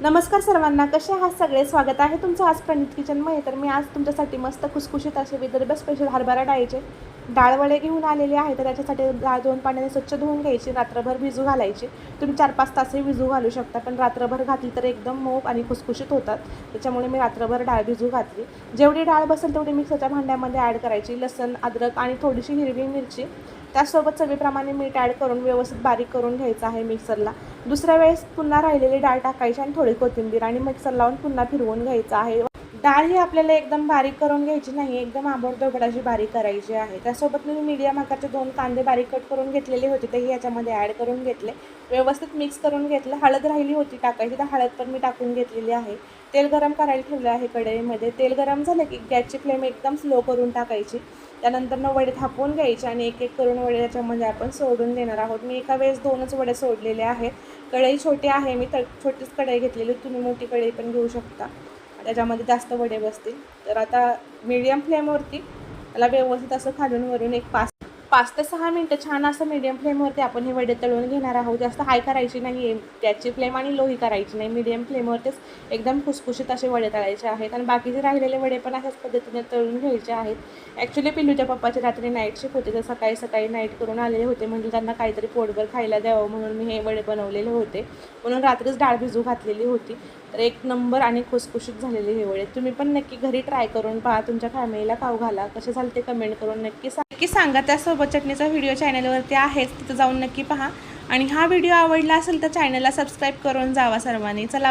नमस्कार सर्वांना कसे आहात सगळे? स्वागत आहे तुमचं आज प्रणित किचनमध्ये तर मी आज तुमच्यासाठी मस्त खुसखुशीत असे विदर्भ स्पेशल हरभरा डाळीचे डाळवडे घेऊन आलेले आहे. तर त्याच्यासाठी डाळ दोन पाण्याने स्वच्छ धुवून घ्यायची रात्रभर भिजू घालायची. तुम्ही चार पाच तासही भिजू घालू शकता पण रात्रभर घातली तर एकदम मऊ आणि खुसखुशीत होतात. त्याच्यामुळे मी रात्रभर डाळ भिजू घातली. जेवढी डाळ बसेल तेवढी मिक्सरच्या भांड्यामध्ये ॲड करायची. लसण अद्रक आणि थोडीशी हिरवी मिरची. त्यासोबत चवीप्रमाणे मीठ ॲड करून व्यवस्थित बारीक करून घ्यायचं आहे मिक्सरला दुसऱ्या वेळेस पुन्हा राहिलेली डाळ टाकायची आणि थोडी कोथिंबीर आणि मिक्सर लावून पुन्हा फिरवून घ्यायचं आहे. डाळ ही आपल्याला एकदम बारीक करून घ्यायची नाही एकदम आबडधोबड अशी बारीक करायची आहे. त्यासोबत मी मीडियम आकारचे दोन कांदे बारीक कट करून घेतलेले होते तेही याच्यामध्ये ॲड करून घेतले. व्यवस्थित मिक्स करून घेतलं. हळद राहिली होती टाकायची तर हळद पण मी टाकून घेतलेली आहे. तेल गरम करायला ठेवलं आहे कढईमध्ये. तेल गरम झालं की गॅसची फ्लेम एकदम स्लो करून टाकायची. त्यानंतर मग वडे थापून घ्यायचे आणि एक एक करून वडे त्याच्यामध्ये आपण सोडून देणार आहोत. मी एका वेळेस दोनच वडे सोडलेले आहेत. कढई छोटी आहे मी तर छोटीच कढई घेतलेली. तुम्ही मोठी कढई पण घेऊ शकता. त्याच्यामध्ये जास्त वडे बसतील. तर आता मीडियम फ्लेमवरती त्याला व्यवस्थित असं खालून वरून एक पाच पाच ते सहा मिनटं छान असं मीडियम फ्लेमवरती आपण हे वडे तळून घेणार आहोत. जास्त हाय करायची नाही आहे त्याची फ्लेम आणि लोही करायची नाही. मीडियम फ्लेमवरतीच एकदम खुसखुशीत असे वडे तळायचे आहेत. आणि बाकीचे राहिलेले वडे पण अशाच पद्धतीने तळून घ्यायचे आहेत. ॲक्च्युली पिल्लूच्या पप्पाची रात्री नाईट शिफ्ट होते. तर सकाळी सकाळी नाईट करून आलेले होते. म्हणजे त्यांना काहीतरी पोटभर खायला द्यावं म्हणून मी हे वडे बनवलेले होते. म्हणून रात्रीच डाळ भिजू घातलेली होती. तर एक नंबर आणि खुसखुशीत झालेले हे वडे. तुम्ही पण नक्की घरी ट्राय करून पहा. तुमच्या फॅमिलीला खाऊ घाला. कसे झाले ते कमेंट करून नक्की सांग नक्की सांगा. त्यासोबत चटणीचा व्हिडिओ चॅनलवरती आहेच तिथं जाऊन नक्की पहा. आणि हा व्हिडिओ आवडला असेल तर चॅनलला सबस्क्राईब करून जावा सर्वांनी. चला